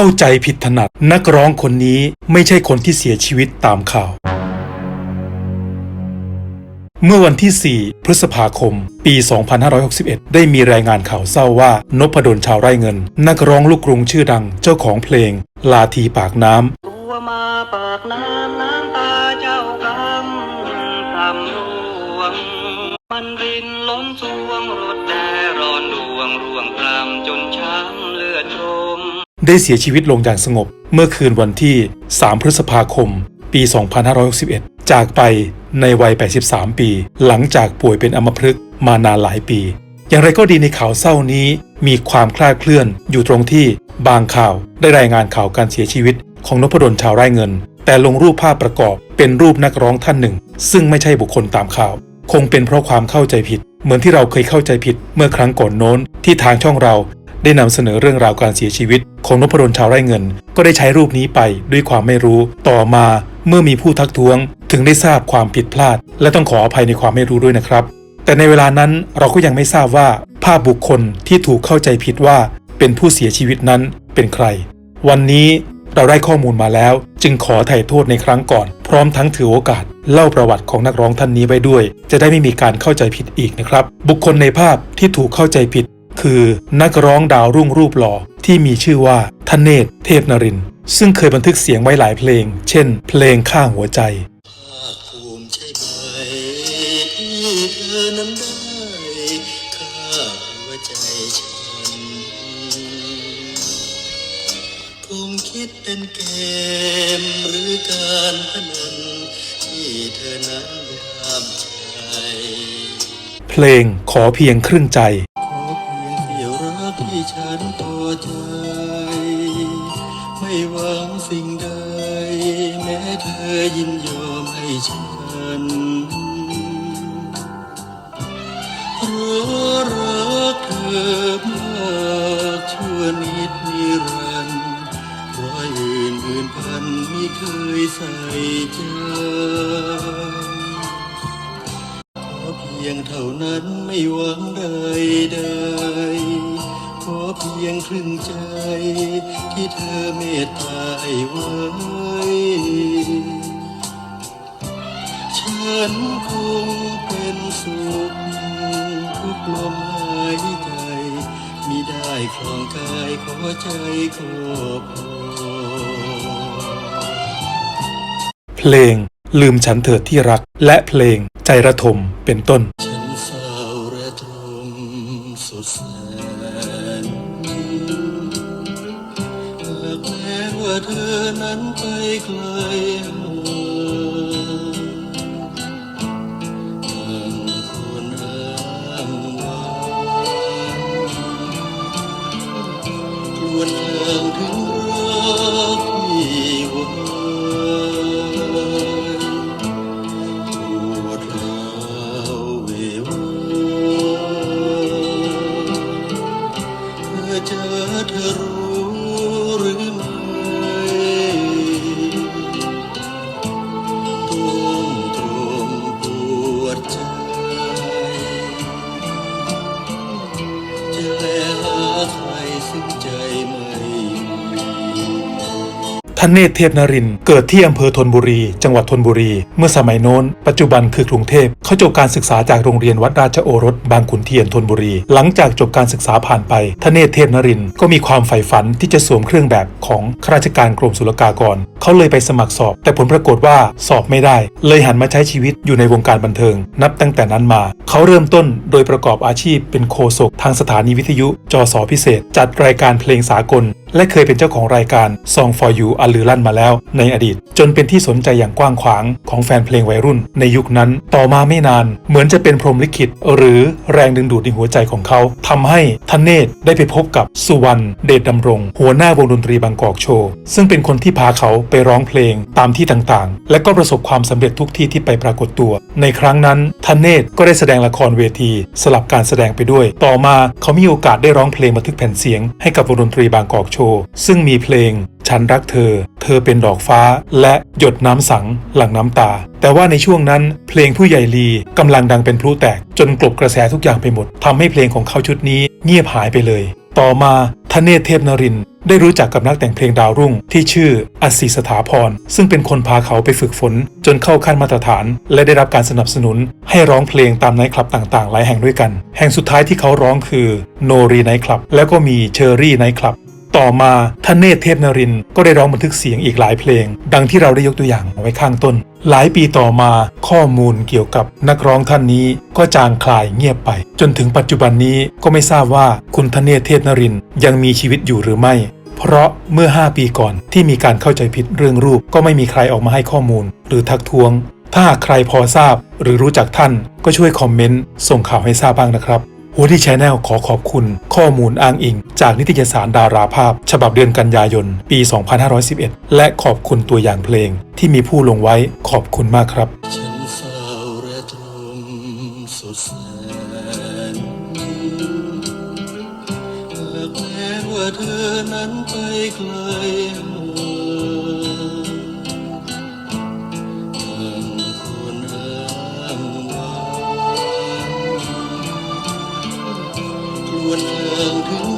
เข้าใจผิดถนัด นักร้องคนนี้ไม่ใช่คนที่เสียชีวิตตามข่าว เมื่อวันที่ 4 พฤษภาคม ปี 2561 ได้มีรายงานข่าวเศร้าว่านพดลชาวไร่เงิน นักร้องลูกกรุงชื่อดังเจ้าของเพลง ลาทีปากน้ำตัวมาปากน้ำน้ำตาเจ้ากำทำร่วง มันรินล้นสวงรถแดร้อนดวงร่วงกลำจนช้ำเลือดโชม ได้เสียชีวิตลงอย่างสงบ เมื่อคืนวันที่ 3 พฤษภาคม ปี 2561 จากไปในวัย 83 ปี หลังจากป่วยเป็นอัมพฤกษ์มานานหลายปี อย่างไรก็ดีในข่าวเศร้านี้มีความคลาดเคลื่อนอยู่ตรงที่บางข่าวได้รายงานข่าวการเสียชีวิตของนพดลชาวไร่เงิน แต่ลงรูปภาพประกอบเป็นรูปนักร้องท่านหนึ่ง ซึ่งไม่ใช่บุคคลตามข่าว คงเป็นเพราะความเข้าใจผิด เหมือนที่เราเคยเข้าใจผิดเมื่อครั้งก่อนโน้นที่ทางช่องเรา ได้นำเสนอเรื่องราวการเสียชีวิต ของนพดลชาวไร่เงิน ก็ได้ใช้รูปนี้ไปด้วยความไม่รู้ ต่อมาเมื่อมีผู้ทักท้วง ถึงได้ทราบความผิดพลาด และต้องขออภัยในความไม่รู้ด้วยนะครับ แต่ในเวลานั้นเราก็ยังไม่ทราบว่าภาพบุคคลที่ถูกเข้าใจผิดว่า เป็นผู้เสียชีวิตนั้นเป็นใคร วันนี้เราได้ข้อมูลมาแล้ว จึงขอไถ่โทษในครั้งก่อน พร้อมทั้งถือโอกาส เล่าประวัติของนักร้องท่านนี้ไว้ด้วย จะได้ไม่มีการเข้าใจผิดอีกนะครับ บุคคลในภาพที่ถูกเข้าใจผิด คือนักร้องดาวรุ่งรูปหล่อที่มีชื่อว่าทเนศเทพนรินทร์ซึ่งเคยบันทึกเสียงไว้หลายเพลง เช่น เพลงข้าหัวใจภาคภูมิใช่ไหมที่เธอนั้นได้ข้าหัวใจฉันคงคิดเป็นเกมหรือการพนันที่เธอนั้นยามใจ เพลงขอเพียงครึ่งใจ ฉันพอใจ ไม่หวังสิ่งใด แม้เธอยินยอมให้ฉันเพราะรักเธอมากชั่วนิดนิรันดร์ร้อยอื่นอื่นพันไม่เคยใส่ใจขอเพียงเท่านั้นไม่หวังใดใด พียงครึ่งใจ ที่เธอเมตตาให้ไว้ฉันคงเป็นสุขทุกลมหายใจมิได้คลองกายขอใจขอพรเพลงลืมฉันเถิดที่รักและเพลงใจระทมเป็นต้น เธอนั้นไปไกล ท่านเนตรเทพนรินเกิดที่อำเภอธนบุรี จังหวัดธนบุรี เมื่อสมัยโน้น ปัจจุบันคือกรุงเทพเขาจบการศึกษาจากโรงเรียนวัดราชโอรส บางขุนเทียนธนบุรี หลังจากจบการศึกษาผ่านไปท่านเนตรเทพนรินก็มีความใฝ่ฝันที่จะสวมเครื่องแบบของข้าราชการกรมศุลกากร เขาเลยไปสมัครสอบ แต่ผลปรากฏว่าสอบไม่ได้ เลยหันมาใช้ชีวิตอยู่ในวงการบันเทิง นับตั้งแต่นั้นมา เขาเริ่มต้นโดยประกอบอาชีพเป็นโฆษกทางสถานีวิทยุจสพิเศษ จัดรายการเพลงสากลและเคยเป็นเจ้าของรายการ Song for You อันลือลั่นมาแล้วในอดีต จนเป็นที่สนใจอย่างกว้างขวางของแฟนเพลงวัยรุ่น ในยุคนั้นต่อมาไม่นาน เหมือนจะเป็นพรหมลิขิต หรือแรงดึงดูดในหัวใจของเขาทำให้ทนเนศได้ไปพบกับสุวรรณเดชดำรง หัวหน้าวงดนตรีบางกอกโชว์ ซึ่งเป็นคนที่พาเขาไปร้องเพลงตามที่ต่างๆ และก็ประสบความสำเร็จทุกที่ที่ไปปรากฏตัว ในครั้งนั้นทนเนศก็ได้แสดงละครเวที สลับการแสดงไปด้วย ต่อมาเขามีโอกาสได้ร้องเพลงบันทึกแผ่นเสียงให้กับวงดนตรีบางกอกโชว์ ซึ่งมีเพลง ฉันรักเธอ เธอเป็นดอกฟ้า และหยดน้ำสังหลั่งน้ำตา แต่ว่าในช่วงนั้น เพลงผู้ใหญ่ลีกำลังดังเป็นพลุแตก จนกลบกระแสทุกอย่างไปหมดทำให้เพลงของเขาชุดนี้เงียบหายไปเลย ต่อมาทเนศเทพนรินทร์ได้รู้จักกับนักแต่งเพลงดาวรุ่ง ที่ชื่ออศิสถาพร ซึ่งเป็นคนพาเขาไปฝึกฝน จนเข้าขั้นมาตรฐาน และได้รับการสนับสนุน ให้ร้องเพลงตามไนท์คลับต่างๆ หลายแห่งด้วยกัน แห่งสุดท้ายที่เขาร้องคือโนรีไนท์คลับแล้วก็มีเชอรี่ไนท์คลับ ต่อมาท่านเนธเทพนรินทร์ก็ได้ร้องบันทึกเสียงอีกหลายเพลง ดังที่เราได้ยกตัวอย่างไว้ข้างต้น หลายปีต่อมาข้อมูลเกี่ยวกับนักร้องท่านนี้ก็จางคลายเงียบไป จนถึงปัจจุบันนี้ก็ไม่ทราบว่าคุณทเนศเทพนรินทร์ยังมีชีวิตอยู่หรือไม่ เพราะเมื่อ 5 ปีก่อนที่มีการเข้าใจผิดเรื่องรูป ก็ไม่มีใครออกมาให้ข้อมูล หรือทักท้วง ถ้าใครพอทราบหรือรู้จักท่านก็ช่วยคอมเมนต์ส่งข่าวให้ทราบบ้างนะครับ หัวที่ชแนลขอขอบคุณ ข้อมูลอ้างอิง จากนิตยสารดาราภาพ ฉบับเดือนกันยายน ปี 2511 และขอบคุณตัวอย่างเพลง ที่มีผู้ลงไว้ขอบคุณมากครับฉันเฝ้าระทมสุดแสนหากแม้ว่าเธอนั้นไปไกล and fell to